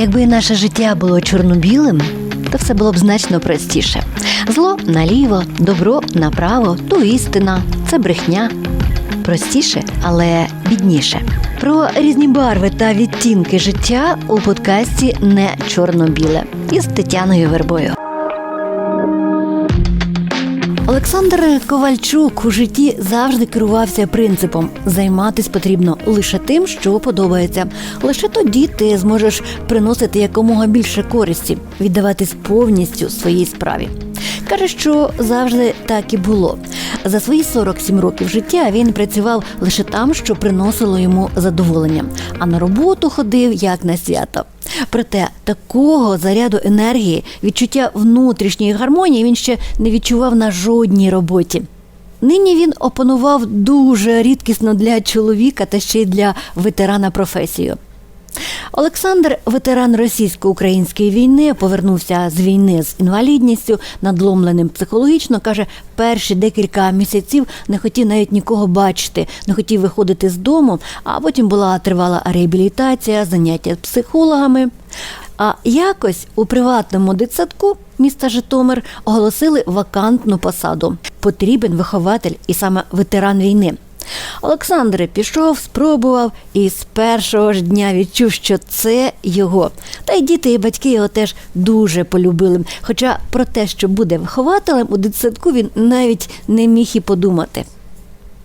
Якби наше життя було чорно-білим, то все було б значно простіше. Зло наліво, добро направо, то істина, це брехня. Простіше, але бідніше. Про різні барви та відтінки життя у подкасті не чорно-біле із Тетяною Вербою. Олександр Ковальчук у житті завжди керувався принципом займатись потрібно лише тим, що подобається. Лише тоді ти зможеш приносити якомога більше користі, віддаватись повністю своїй справі. Каже, що завжди так і було. За свої 47 років життя він працював лише там, що приносило йому задоволення, а на роботу ходив як на свято. Проте такого заряду енергії, відчуття внутрішньої гармонії він ще не відчував на жодній роботі. Нині він опанував дуже рідкісно для чоловіка та ще й для ветерана професію. Олександр, ветеран російсько-української війни, повернувся з війни з інвалідністю, надломленим психологічно. каже, перші декілька місяців не хотів навіть нікого бачити, не хотів виходити з дому. А потім була тривала реабілітація, заняття з психологами. А якось у приватному дитсадку міста Житомир оголосили вакантну посаду. Потрібен вихователь і саме ветеран війни. Олександр пішов, спробував і з першого ж дня відчув, що це його. Та й діти і батьки його теж дуже полюбили. Хоча про те, що буде вихователем у дитсадку, він навіть не міг і подумати.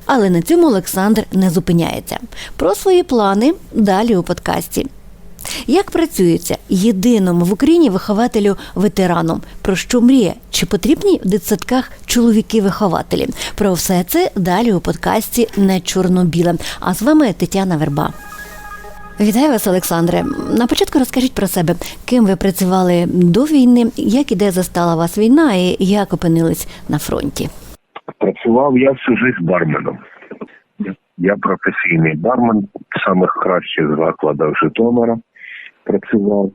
Але на цьому Олександр не зупиняється. Про свої плани далі у подкасті. Як працюється єдиному в Україні вихователю ветераном? Про що мріє? Чи потрібні в дитсадках чоловіки-вихователі? Про все це далі у подкасті не чорно-біле. А з вами Тетяна Верба. Вітаю вас, Олександре. На початку розкажіть про себе, ким ви працювали до війни, як і де застала вас війна, і як опинились на фронті. Працював я всю життя барменом. Я професійний бармен самих кращих закладах Житомира працював.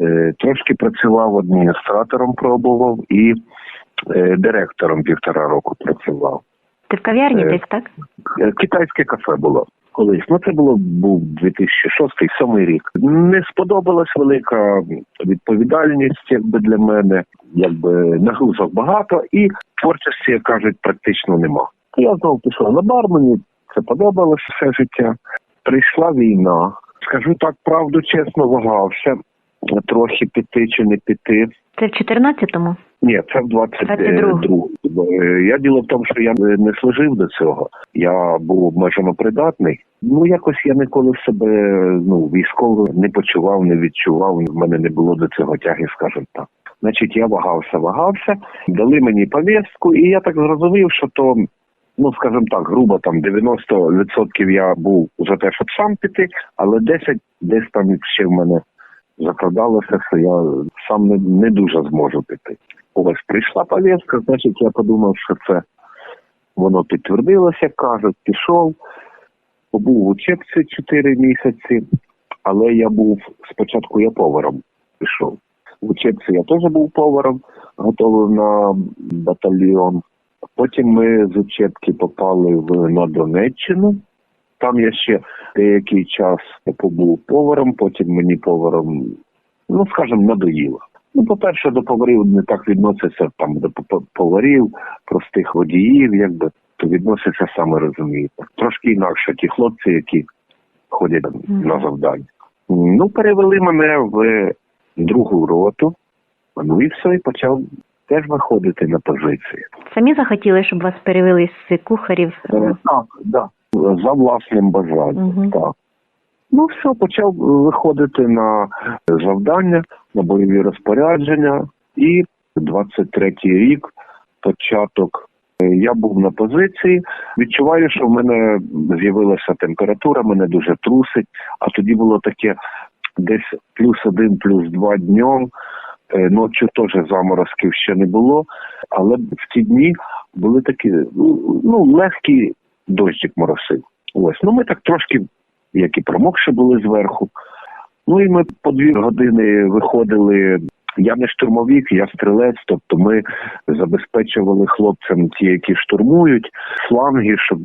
Е, Трошки працював адміністратором, пробував і е, директором півтора року працював. Ти в кав'ярні Е, десь, так? Китайське кафе було колись. Ну це було був 2006-2007 рік. Не сподобалась велика відповідальність, якби для мене, якби нагрузок багато, і творчості, як кажуть, практично нема. Я знову пішов на бар, мені це подобалося все життя. Прийшла війна. Скажу так, правду чесно, вагався трохи піти чи не піти. Це в 14-му? Ні, це в 22. Е, Я діло в тому, що я не не служив до цього. Я був обмежено придатний. Ну якось я ніколи себе ну військово не почував, не відчував. В мене не було до цього тяги, скажімо так. Значить, я вагався, вагався, дали мені повістку, і я так зрозумів, що то. Ну, скажімо так, грубо там 90% я був за те, щоб сам піти, але 10 десь там ще в мене закладалося, що я сам не, не дуже зможу піти. Ось прийшла повістка, значить, я подумав, що це воно підтвердилося, кажуть, пішов, побув в учебці 4 місяці, але я був спочатку я поваром пішов. В учебці я теж був поваром, готовий на батальйон. Потім ми з учебки попали в на Донеччину. Там я ще деякий час побув поваром, потім мені поваром, ну скажімо, надоїло. Ну, по-перше, до поварів не так відносяться там до по- поварів, простих водіїв, якби то відносяться саме розумієте. Трошки інакше ті хлопці, які ходять Мгм. на завдання. Ну, перевели мене в другу роту, ну і все, і почав теж виходити на позиції. Самі захотіли, щоб вас перевели з кухарів? Е, Так, да. За власним бажанням. Мгм. Так. Ну, все, почав виходити на завдання, на бойові розпорядження. І 23-й рік, початок, е, я був на позиції. Відчуваю, що в мене з'явилася температура, мене дуже трусить. А тоді було таке десь плюс один, плюс два днем. Е, Ночі теж заморозків ще не було, але в ті дні були такі ну, ну легкі дощик моросив. Ось, ну ми так трошки, як і промокши були зверху. Ну і ми по дві години виходили. Я не штурмовик, я стрілець, тобто ми забезпечували хлопцям ті, які штурмують, фланги, щоб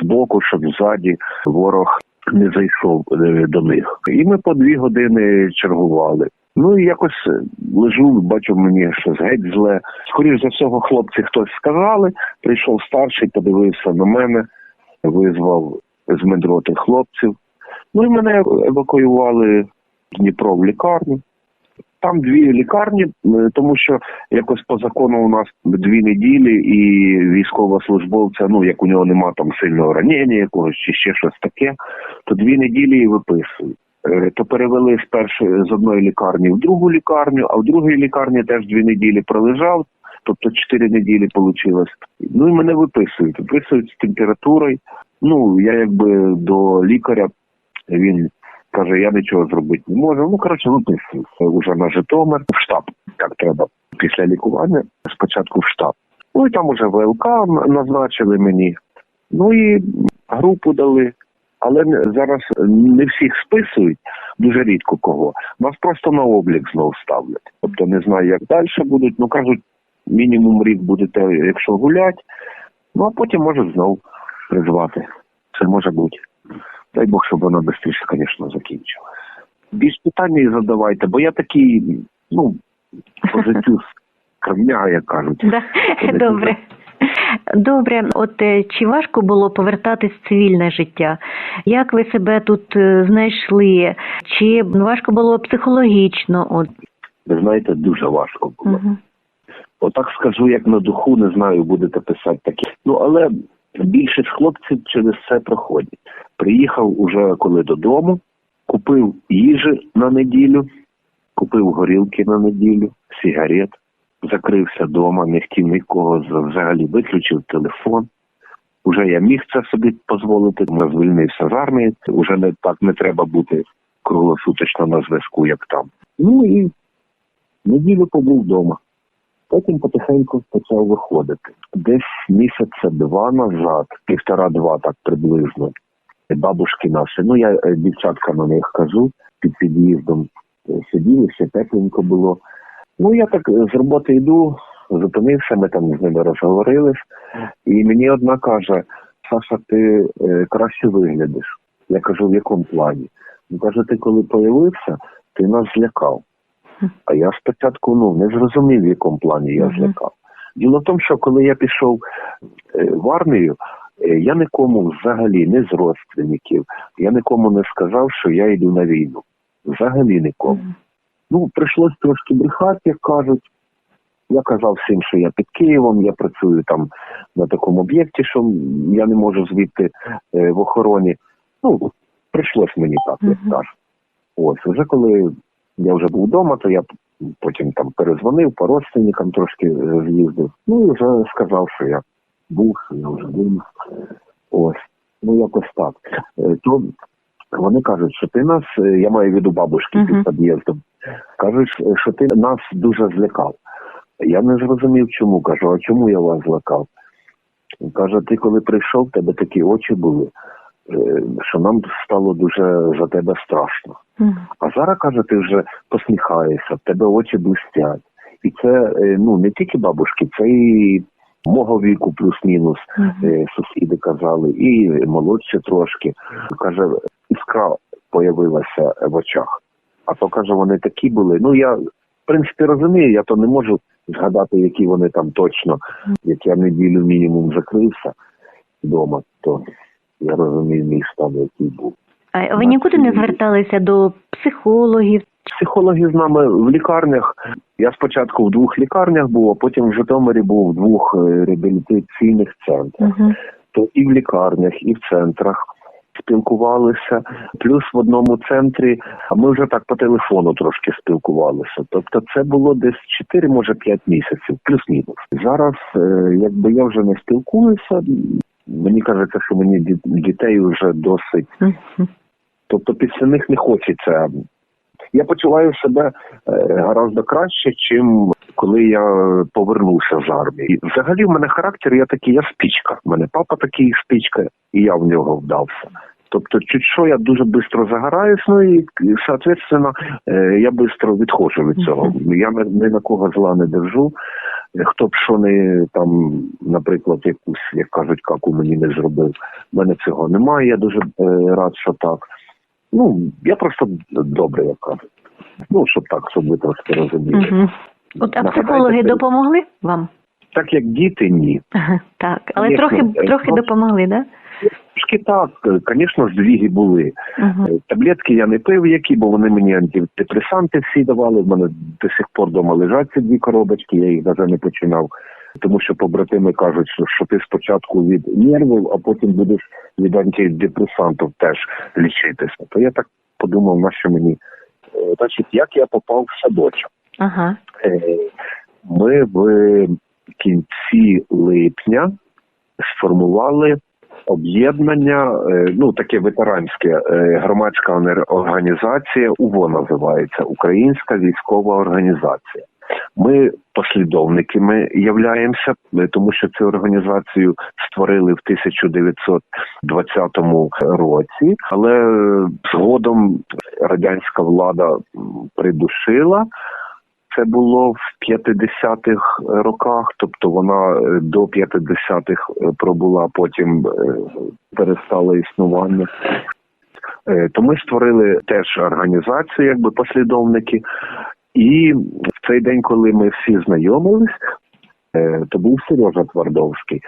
з боку, щоб ззаді ворог не зайшов е, до них. І ми по дві години чергували. Ну і якось е, лежу, бачу мені щось геть зле. Скоріш за всього, хлопці хтось сказали. Прийшов старший, подивився на мене, визвав з медроти хлопців. Ну і мене евакуювали в Дніпро в лікарню. Там дві лікарні, е, тому що якось по закону у нас дві неділі, і військовослужбовця, ну як у нього нема там сильного ранення якогось чи ще щось таке, то дві неділі і виписують. Е, То перевели спершу з одної лікарні в другу лікарню, а в другій лікарні теж дві неділі пролежав, тобто чотири неділі вийшло. Ну і мене виписують. Виписують з температурою. Ну я якби до лікаря він каже, я нічого зробити не можу. Ну коротше, виписую уже на Житомир в штаб. Як треба після лікування. Спочатку в штаб. Ну і там уже ВЛК назначили мені. Ну і групу дали. Але зараз не всіх списують, дуже рідко кого. Нас просто на облік знов ставлять. Тобто не знаю, як далі будуть. Ну кажуть, мінімум рік будете, якщо гулять, ну а потім можуть знов призвати. Це може бути. Дай Бог, щоб воно швидше, звісно, закінчилось. Більш питання задавайте, бо я такий, ну, по життю скромняга, як кажуть. Да? Добре. Добре, от е, чи важко було повертатись в цивільне життя? Як ви себе тут е, знайшли? Чи важко було психологічно? От Ви знаєте, дуже важко було. угу. Отак скажу, як на духу, не знаю, будете писати таке. Ну але більшість хлопців через це проходять. Приїхав уже коли додому, купив їжі на неділю, купив горілки на неділю, сигарет, закрився вдома, не хотів нікого взагалі виключив телефон. Уже я міг це собі дозволити, я звільнився з армії, уже не так не треба бути круглосуточно на зв'язку, як там. Ну і неділю побув вдома. Потім потихеньку почав виходити. Десь місяця два назад, півтора-два так приблизно, бабушки наші, ну я е, дівчатка на них кажу, під під'їздом е, сиділи, ще тепленько було. Ну я так е, з роботи йду, зупинився, ми там з ними розговорились, і мені одна каже: Саша, ти е, краще виглядиш. Я кажу, в якому плані? Ну каже, ти коли появився, ти нас злякав. А я спочатку ну не зрозумів, в якому плані я злякав. Діло в тому, що коли я пішов е, в армію, я нікому взагалі, не з родственників, я нікому не сказав, що я йду на війну. Взагалі нікому. Ну, прийшлось трошки брехати, як кажуть. Я казав всім, що я під Києвом, я працюю там на такому об'єкті, що я не можу звідти е, в охороні. Ну, прийшлось мені так, як кажуть. Ось, вже коли я вже був вдома, то я потім там перезвонив по родственникам, трошки е, з'їздив. Ну і вже сказав, що я був, що я вже був. Ось. Ну, якось так. Е, То вони кажуть, що ти нас, е, я маю в виду бабушки під під'їздом, кажуть, що ти нас дуже злякав. Я не зрозумів, чому. Кажу, а чому я вас злякав? Каже, ти коли прийшов, в тебе такі очі були, е, що нам стало дуже за тебе страшно. Мгм. А зараз каже, ти вже посміхаєшся, в тебе очі блистять. І це е, ну не тільки бабушки, це і мого віку плюс-мінус е, сусіди казали, і молодші трошки. Каже, іскра появилася в очах. А то каже, вони такі були. Ну я в принципі розумію, я то не можу згадати, які вони там точно, як я неділю мінімум закрився вдома, то я розумію мій стан, який був. А ви нікуди не зверталися до психологів? Психологи з нами в лікарнях. Я спочатку в двох лікарнях був, а потім в Житомирі був в двох е, реабілітаційних центрах. Угу. То і в лікарнях, і в центрах спілкувалися. Плюс в одному центрі, а ми вже так по телефону трошки спілкувалися. Тобто це було десь 4, може 5 місяців, плюс-мінус. Зараз, е, якби я вже не спілкуюся, мені кажеться, що мені дітей вже досить Тобто після них не хочеться. Я почуваю себе е, гораздо краще, чим коли я повернувся з армії. Взагалі, в мене характер, я такий, я спічка. У мене папа такий спічка, і я в нього вдався. Тобто, чуть що я дуже швидко загораюсь, ну і соответственно е, я швидко відходжу від цього. Я ні, на кого зла не держу. Е, Хто б що не там, наприклад, якусь, як кажуть, каку мені не зробив. У мене цього немає. Я дуже рад, що так. Ну, я просто добре, як кажуть. Ну, щоб так, щоб ви трошки розуміли. Угу. От а психологи допомогли вам? Так як діти, ні. Ага, Так, але Звісно, трохи е, трохи допомогли, да? Трошки так, е, звісно, здвіги були. Угу. Таблетки я не пив які, бо вони мені антидепресанти всі давали. В мене до сих пор вдома лежать ці дві коробочки, я їх навіть не починав. Тому що побратими кажуть, що, що ти спочатку від нервів, а потім будеш від антидепресантів теж лічитися. То я так подумав, на що мені. Е, Значить, як я попав в садочок? Ага. Е, Ми в кінці липня сформували об'єднання, е, ну таке ветеранське громадська організація УВО називається Українська військова організація. Ми послідовниками являємося, е, тому що цю організацію створили в 1920 році, але е, згодом радянська влада придушила. Це було в 50-х роках, тобто вона е, до 50-х е, пробула, потім перестала існування. То ми створили теж організацію, якби послідовники. І в цей день, коли ми всі знайомились, е, то був Сережа Твардовський.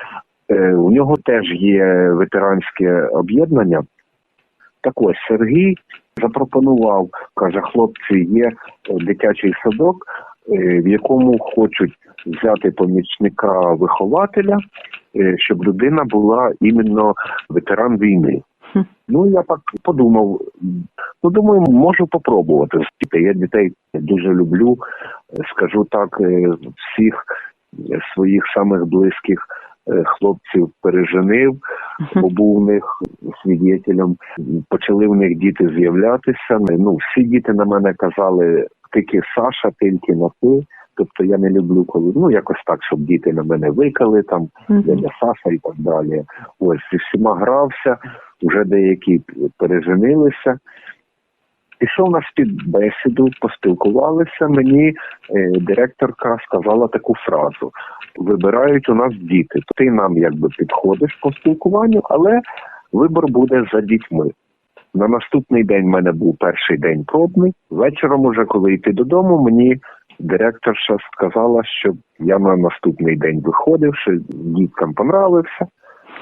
Е, У нього теж є ветеранське об'єднання. Так ось Сергій запропонував, каже, хлопці, є дитячий садок, е, в якому хочуть взяти помічника вихователя, щоб людина була іменно ветеран війни. Ну я так подумав. Ну думаю, можу попробувати. Я дітей дуже люблю. Скажу так, е, всіх своїх самих близьких е, хлопців переженив, бо був них свідетелем. Почали в них діти з'являтися. Ну, всі діти на мене казали тільки Саша, тільки на ти. Тобто я не люблю, коли ну якось так, щоб діти на мене викали там, дядя Саша і так далі. Ось зі всіма грався, вже деякі переженилися. Пішов на співбесіду, поспілкувалися. Мені е, директорка сказала таку фразу: вибирають у нас діти. Ти нам якби підходиш по спілкуванню, але вибор буде за дітьми. На наступний день в мене був перший день пробний. Вечором, уже коли йти додому, мені директорша сказала, що я на наступний день виходив, що діткам понравився.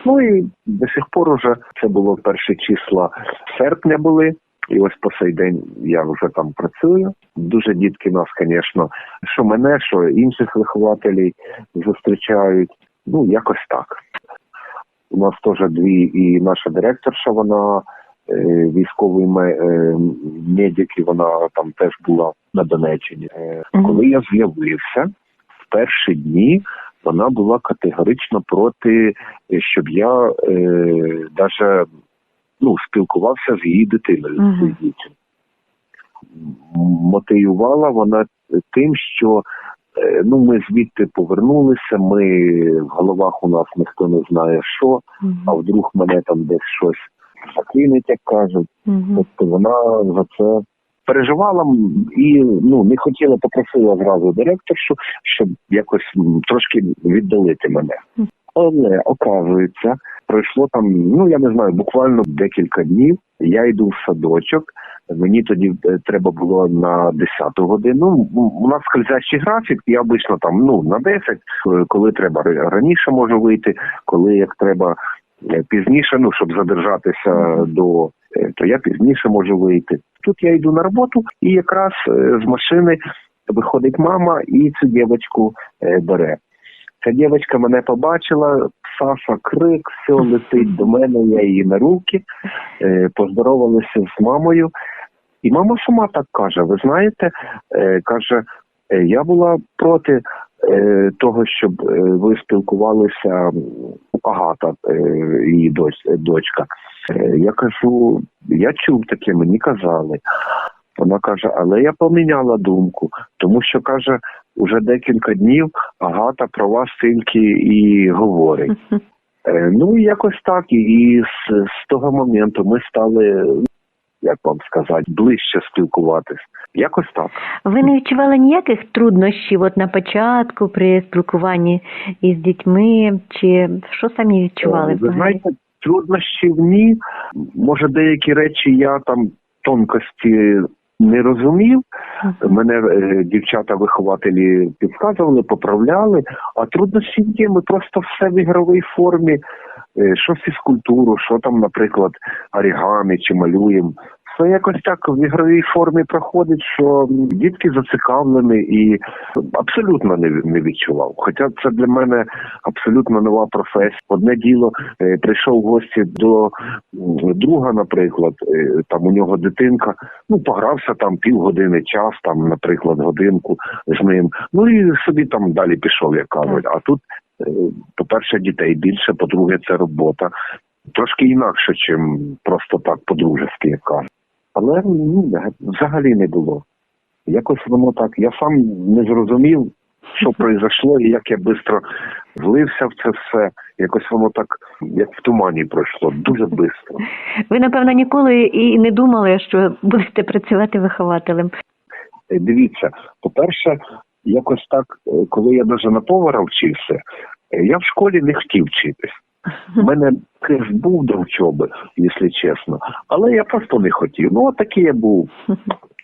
Ну і до сих пор уже це було перші числа серпня були. І ось по цей день я вже там працюю. Дуже дітки нас, звісно, що мене, що інших вихователів зустрічають. Ну, якось так. У нас теж дві, і наша директорша, вона військовий ме- е, медик, і вона там теж була на Донеччині. Е, Коли я з'явився в перші дні, вона була категорично проти, е, щоб я е, даже ну, спілкувався з її дитиною, з її дітьми. Мотивувала вона тим, що е, ну ми звідти повернулися. Ми в головах у нас ніхто не знає що, Мгм. а вдруг мене там десь щось закинуть, як кажуть. Мгм. Тобто вона за це переживала і ну не хотіла, попросила зразу директоршу, щоб якось трошки віддалити мене. Але оказується, пройшло там, ну я не знаю, буквально декілька днів. Я йду в садочок. Мені тоді е, треба було на 10 годину. Ну, у нас скользящий графік. Я обично там ну на 10, е, коли треба ра- раніше можу вийти, коли як треба пізніше, ну щоб задержатися до е, то я пізніше можу вийти. Тут я йду на роботу, і якраз е, з машини виходить мама і цю дівчинку е, бере. Ця дівчинка мене побачила, Саша крик, все летить до мене, я її на руки, е, поздоровалися з мамою. І мама сама так каже: ви знаєте, е, каже, «Е, я була проти е, того, щоб е, ви спілкувалися Агата, е, її дочка. Е, Я кажу, я чув таке, мені казали. Вона каже, але я поміняла думку, тому що каже, уже декілька днів Агата про вас тільки і говорить. Е, Ну, якось так. І з, з того моменту ми стали, як вам сказати, ближче спілкуватись. Якось так. Ви не відчували ніяких труднощів от на початку при спілкуванні із дітьми, чи що самі відчували? Е, Ви знаєте, труднощів ні. Може, деякі речі я там тонкості не розумів. Мене е, дівчата-вихователі підказували, поправляли, а труднощі є, ми просто все в ігровій формі, що фізкультуру, що там, наприклад, орігамі чи малюємо. Все якось так в ігровій формі проходить, що дітки зацікавлені і абсолютно не, відчував. Хоча це для мене абсолютно нова професія. Одне діло, е, прийшов в гості до друга, наприклад, е, там у нього дитинка, ну погрався там півгодини час, там, наприклад, годинку з ним. Ну і собі там далі пішов, як кажуть. А тут, е, по-перше, дітей більше, по-друге, це робота. Трошки інакше, чим просто так по-дружески, як кажуть. Але ну, взагалі не було. Якось воно так. Я сам не зрозумів, що произошло і як я швидко влився в це все. Якось воно так, як в тумані пройшло, дуже швидко. Ви, напевно, ніколи і не думали, що будете працювати вихователем. Е, Дивіться, по-перше, якось так, е, коли я навіть на повара вчився, е, я в школі не хотів вчитись. У мене киш був до вчоби, якщо чесно, але я просто не хотів. Ну, от такий я був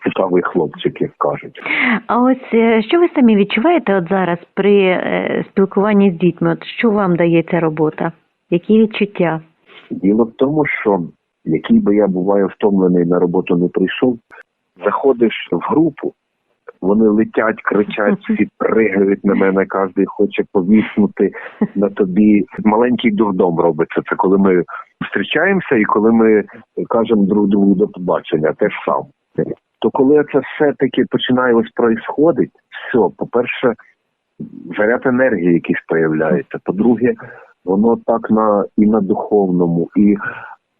цікавий хлопчик, як кажуть. А ось е, що ви самі відчуваєте от зараз при спілкуванні з дітьми? От що вам дає ця робота? Які відчуття? Діло в тому, що який би я буваю втомлений на роботу не прийшов, заходиш в групу, вони летять, кричать, всі пригають на мене, кожен хоче повіснути на тобі. Маленький дурдом робиться. Це коли ми зустрічаємося і коли ми кажемо друг другу до побачення, те ж саме. То коли це все-таки починає ось происходить, все, по-перше, заряд енергії якийсь появляється. По-друге, воно так на і на духовному, і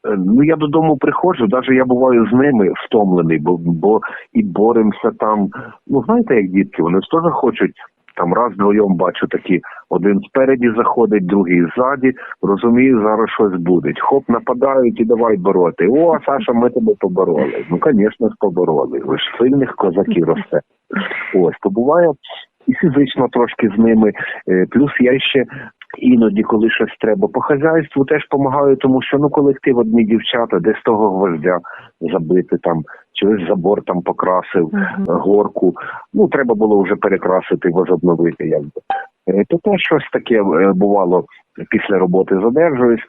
ну я додому приходжу, навіть я буваю з ними втомлений, бо бо і боремося там. Ну знаєте, як дітки, вони ж теж хочуть. Там раз вдвоєм бачу такі, один спереді заходить, другий ззаді, розумію, зараз щось буде. Хоп, нападають і давай бороти. О, Саша, ми тебе побороли. Ну, звісно побороли. Ви ж сильних козаків росте. Ось, то буває і фізично трошки з ними. Е, Плюс я ще іноді, коли щось треба по хазяйству, теж допомагаю, тому що ну колектив одні дівчата, десь того гвоздя забити там, чи ось забор там покрасив, Мгм. горку. Ну треба було вже перекрасити, возобновити, якби. Е, То теж щось таке е, бувало після роботи задержуюсь.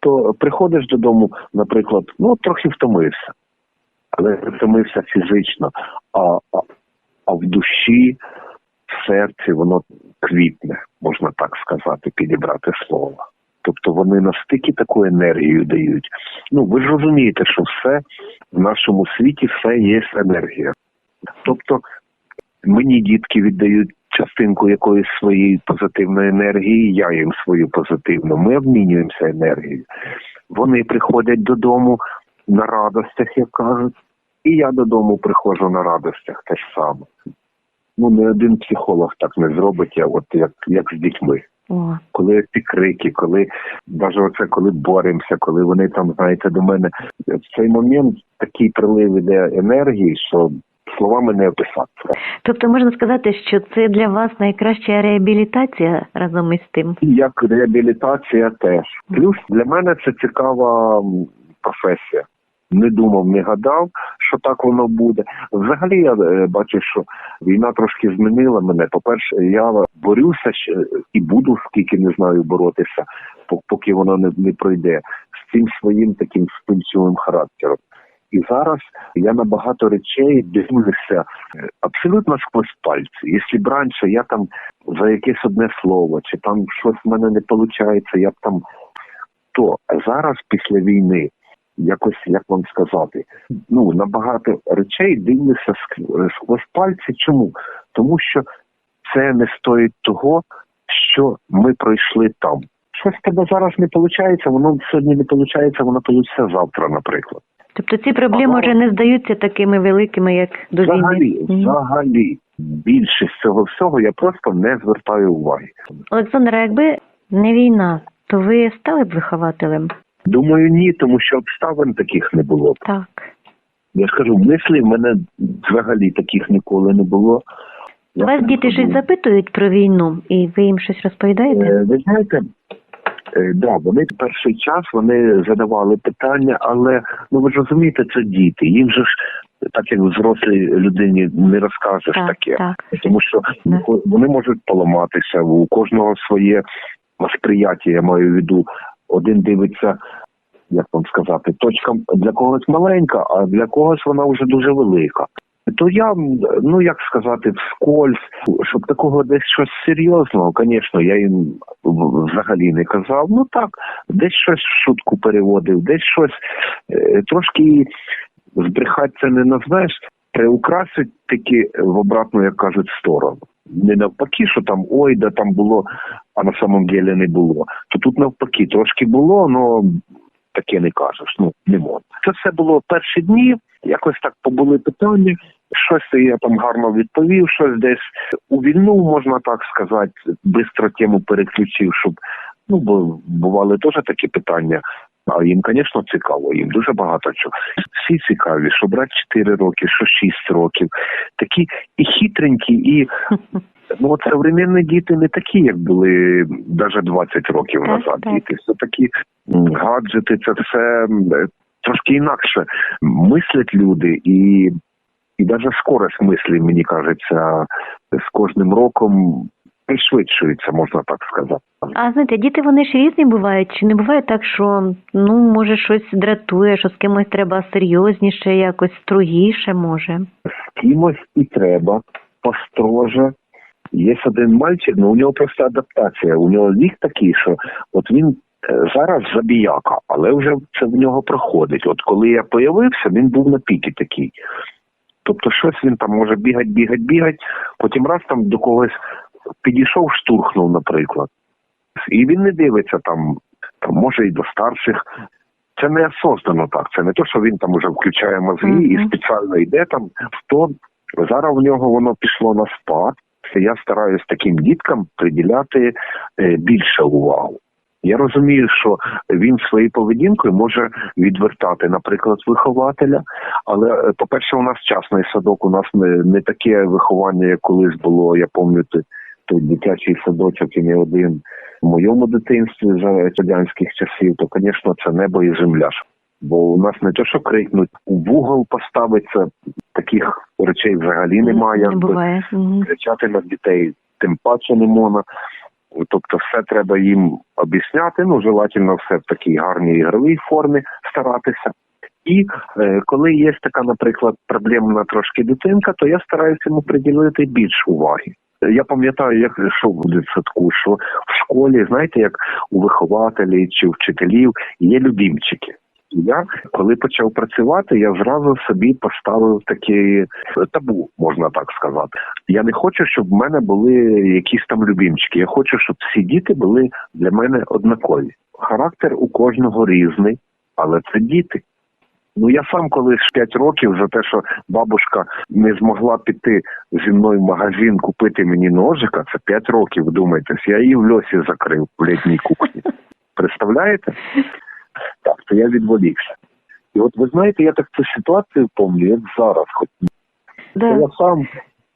То приходиш додому, наприклад, ну трохи втомився, але втомився фізично, а, а, а в душі, серці воно квітне, можна так сказати, підібрати слово. Тобто вони настільки таку енергію дають. Ну ви ж розумієте, що все в нашому світі все є енергія. Тобто мені дітки віддають частинку якоїсь своєї позитивної енергії, я їм свою позитивну. Ми обмінюємося енергією. Вони приходять додому на радостях, як кажуть, і я додому приходжу на радостях те ж саме. Ну, не один психолог так не зробить, я от як, як з дітьми. О, Коли ці крики, коли навіть оце коли боремося, коли вони там, знаєте, до мене в цей момент такий прилив іде енергії, що словами не описати. тобто можна сказати, що це для вас найкраща реабілітація разом із тим. Як реабілітація теж. Плюс для мене це цікава професія. Не думав, не гадав, що так воно буде. Взагалі я е, бачу, що війна трошки змінила мене. По-перше, я борюся і буду скільки не знаю боротися, поки воно не, не пройде з цим своїм таким вспильчивим характером. І зараз я на багато речей дивлюся е, абсолютно сквозь пальці. Якщо б раніше я там за якесь одне слово, чи там щось в мене не виходить, я б там то зараз після війни. Якось як вам сказати, ну на багато речей дивлюся ск- сквозь пальці. Чому? Тому що це не стоїть того, що ми пройшли там. Щось тебе зараз не виходить, воно сьогодні не виходить, воно вийде завтра, наприклад. Тобто ці проблеми Ага. вже не здаються такими великими, як до війни. Мгм. взагалі, більшість цього всього я просто не звертаю уваги. Олександра, якби не війна, то ви стали б вихователем? Думаю, ні, тому що обставин таких не було. Так. Я ж кажу, мислі в мене взагалі таких ніколи не було. Я Вас так діти щось запитують про війну, і ви їм щось розповідаєте? Е, Ви знаєте, е, да, вони перший час вони задавали питання, але ну ви ж розумієте, це діти. Їм же ж так як взрослій людині не розкажеш Так, таке. так. Тому що Да. вони можуть поламатися, у кожного своє сприяття, я маю в виду. Один дивиться, як вам сказати, точка для когось маленька, а для когось вона вже дуже велика. То я, ну як сказати, вскользь, щоб такого десь щось серйозного, звісно, я їм взагалі не казав. Ну так, десь щось в шутку переводив, десь щось е, трошки збрехати це не назнаєш, приукрасить таки в обратну, як кажуть, сторону. Не навпаки, що там ой, да там було, а на самом деле не було. То тут навпаки, трошки було, але таке не кажеш. Ну не можна. Це все було перші дні. Якось так побули питання. Щось я там гарно відповів, щось десь увільнув, можна так сказати, бистро тему переключив, щоб ну бо бували теж такі питання. А їм, звісно, цікаво, їм дуже багато чого. Всі цікаві, що брати 4 роки, що 6 років. Такі і хитренькі, і ну от современні діти не такі, як були навіть 20 років Так, назад. так. Діти все такі гаджети, це все е, трошки інакше мислять люди і. І навіть скорость мислі, мені кажеться, з кожним роком пришвидшується, можна так сказати. А знаєте, діти вони ж різні бувають. Чи не буває так, що ну може щось дратує, що з кимось треба серйозніше, якось строгіше може? з кимось і треба построже. Є один мальчик, ну у нього просто адаптація. У нього вік такий, що от він е, зараз забіяка, але вже це в нього проходить. От коли я появився, він був на піки такий. Тобто щось він там може бігати, бігати, бігати, потім раз там до когось підійшов, штурхнув, наприклад. І він не дивиться там, там може і до старших. Це не осознано так. Це не то, що він там уже включає мозги і спеціально йде там то. Зараз в нього воно пішло на спад. Я стараюсь таким діткам приділяти е, більше увагу. Я розумію, що він своєю поведінкою може відвертати, наприклад, вихователя. Але, е, по-перше, у нас частний садок, у нас не, не таке виховання, як колись було. Я пам'ятаю, той дитячий садочок і не один в моєму дитинстві за радянських часів, то, звісно, це небо і земля. Бо у нас не те, що крикнуть, у вугол поставиться, таких речей взагалі немає. Не буває. Кричати на дітей тим паче не можна. Тобто все треба їм об'ясняти, ну, желательно все в такій гарній ігровій формі старатися. І е, коли є така, наприклад, проблемна трошки дитинка, то я стараюся йому приділити більше уваги. Я пам'ятаю, як йшов в дитсадку, що в школі, знаєте, як у вихователів чи вчителів є любімчики. Я коли почав працювати, я зразу собі поставив таке табу, можна так сказати. Я не хочу, щоб в мене були якісь там любімчики. Я хочу, щоб всі діти були для мене однакові. Характер у кожного різний, але це діти. Ну я сам колись 5 років за те, що бабушка не змогла піти зі мною в магазин купити мені ножика, це 5 років, вдумайтесь, я її в льосі закрив в літній кухні. Представляєте? Так, то я відволікся. І от ви знаєте, я так цю ситуацію пам'ятаю, як зараз, хоч Да. я сам,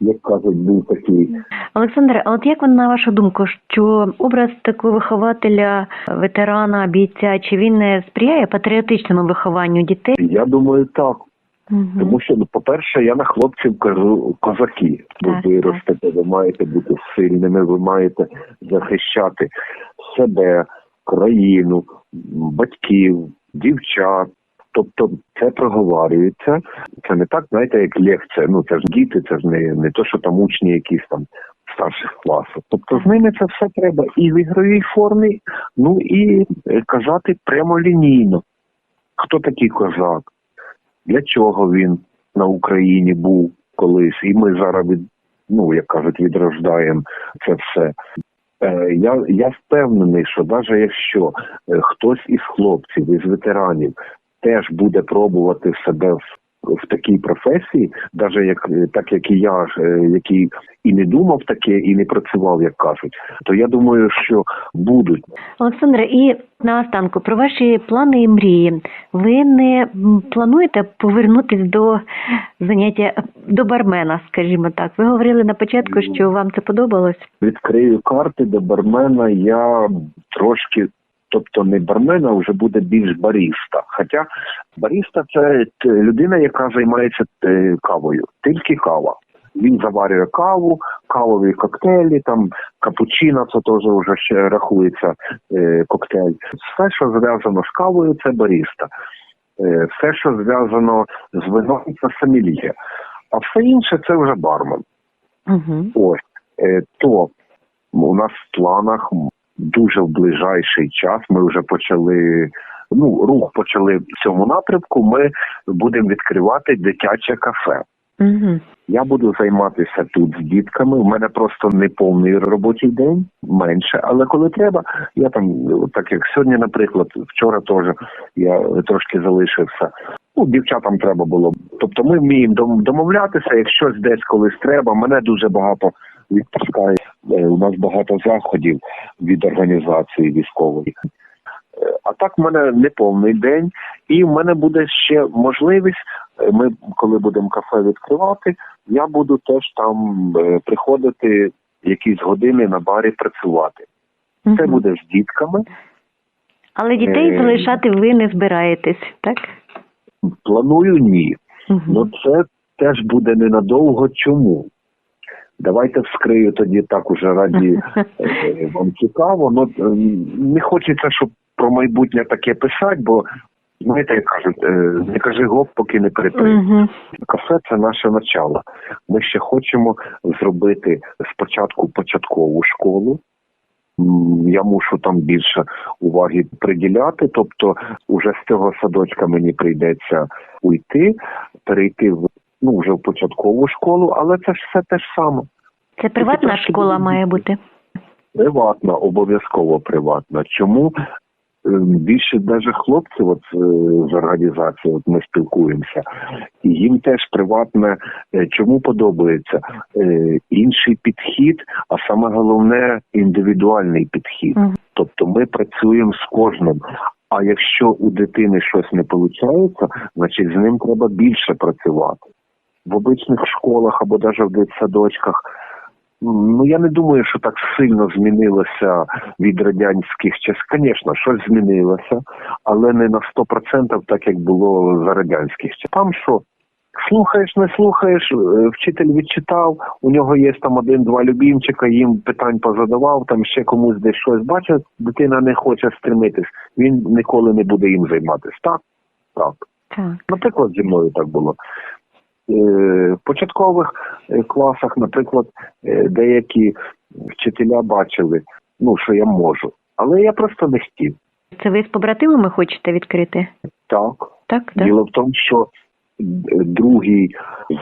як кажуть, був такий. Олександре, а от як на вашу думку, що образ такого вихователя, ветерана, бійця, чи він не сприяє патріотичному вихованню дітей? Я думаю, так. Мгм. Тому що, ну, по-перше, я на хлопців кажу козаки. Ви Так, виростете, ви маєте бути сильними, ви маєте захищати себе, країну, батьків, дівчат. Тобто це проговорюється. Це не так, знаєте, як лекція. Ну це ж діти, це ж не, не то, що там учні якісь там старших класів. Тобто з ними це все треба і в ігровій формі, ну і е, казати прямолінійно. Хто такий козак? для чого він на Україні був колись, і ми зараз від ну як кажуть, відрождаємо це все. Е, я, я впевнений, що навіть якщо е, хтось із хлопців, із ветеранів теж буде пробувати себе в в такій професії, навіть як так як і я, е, який і не думав таке, і не працював, як кажуть, то я думаю, що будуть Олександре, і наостанку про ваші плани і мрії. Ви не плануєте повернутись до заняття до бармена, скажімо так. Ви говорили на початку, що вам це подобалось. відкрию карти до бармена. Я трошки. Тобто не бармен, а вже буде більш баріста. Хоча баріста це людина, яка займається е, кавою, тільки кава. Він заварює каву, кавові коктейлі, там капучино, це теж вже ще рахується е, коктейль. Все, що зв'язано з кавою, це баріста. Е, все, що зв'язано з вином, це сомельє. А все інше це вже бармен. Угу. Ось е, то у нас в планах дуже в ближайший час. Ми вже почали. Ну, рух почали в цьому напрямку. Ми будемо відкривати дитяче кафе. Угу. Я буду займатися тут з дітками. У мене просто не повний робочий день, менше. Але коли треба, я там, так як сьогодні, наприклад, вчора теж я трошки залишився. Ну, дівчатам треба було. Тобто ми вміємо домовлятися, якщо десь колись треба. Мене дуже багато відпускає. Е, У нас багато заходів від організації військової. Е, А так в мене не повний день, і в мене буде ще можливість. е, Ми, коли будемо кафе відкривати, я буду теж там приходити якісь години на барі працювати. Це буде з дітками. Але дітей залишати ви не збираєтесь, так? Планую ні. Угу. Ну це теж буде ненадовго. Чому? Давайте вскрию тоді так уже раді е, вам цікаво. Ну не хочеться, щоб про майбутнє таке писати, бо знаєте, як кажуть, е, не кажи гоп, поки не перепри. Кафе це наше начало. Ми ще хочемо зробити спочатку початкову школу. Я мушу там більше уваги приділяти. Тобто, уже з цього садочка мені прийдеться уйти, перейти в ну вже в початкову школу, але це ж все те ж саме. Це приватна трошки школа має бути. Приватна, обов'язково приватна. Чому е, більше навіть хлопців от, е, з організації, от ми спілкуємося, і їм теж приватне, е, чому подобається Е, інший підхід, а саме головне індивідуальний підхід. Мгм. Тобто ми працюємо з кожним. А якщо у дитини щось не виходить, значить з ним треба більше працювати. В обичних школах або навіть в дитсадочках Ну я не думаю, що так сильно змінилося від радянських часів. Звісно, щось змінилося, але не на 100% так, як було за радянських часів. Там що? Слухаєш, не слухаєш, е, вчитель відчитав, у нього є там один-два любімчика, їм питань позадавав, там ще комусь десь щось бачить, дитина не хоче стремитись, він ніколи не буде їм займатися. Так? Так. Так. Наприклад, зі мною так було. Е, В початкових е, класах, наприклад, е, деякі вчителя бачили, ну, що я можу. Але я просто не хотів. Це ви з побратимами хочете відкрити? Так. Так, так. Діло в тому, що другий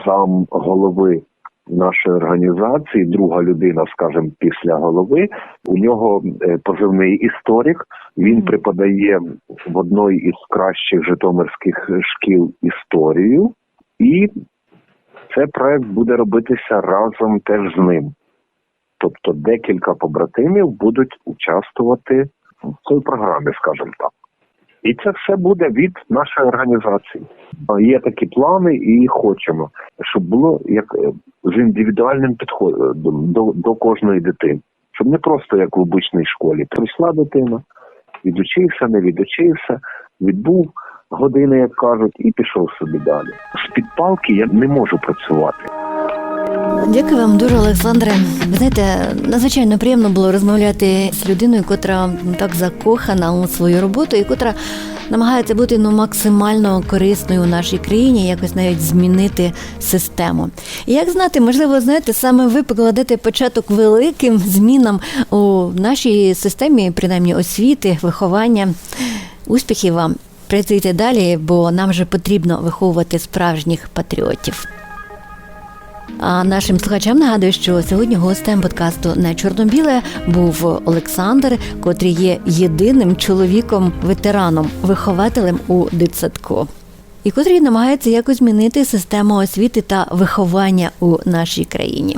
зам голови нашої організації, друга людина, скажімо, після голови, у нього позивний історик. Він Мгм. преподає в одній із кращих житомирських шкіл історію, і цей проект буде робитися разом теж з ним. Тобто декілька побратимів будуть участвувати в цій програмі, скажімо так. І це все буде від нашої організації. Є такі плани, і хочемо, щоб було як е, з індивідуальним підходом до, до кожної дитини. Щоб не просто як в обичній школі. Прийшла дитина, відучився, не відучився, відбув години, як кажуть, і пішов собі далі. З-під палки я не можу працювати. Дякую вам дуже, Олександре. Ви знаєте, надзвичайно приємно було розмовляти з людиною, котра так закохана у свою роботу і котра намагається бути ну максимально корисною у нашій країні, якось навіть змінити систему. І як знати, можливо, знаєте, саме ви покладете початок великим змінам у нашій системі, принаймні освіти, виховання. Успіхів вам! Працюйте далі, бо нам же потрібно виховувати справжніх патріотів. А нашим слухачам нагадую, що сьогодні гостем подкасту не чорно-біле був Олександр, котрий є єдиним чоловіком-ветераном, вихователем у дитсадку. і котрий намагається якось змінити систему освіти та виховання у нашій країні.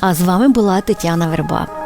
А з вами була Тетяна Верба.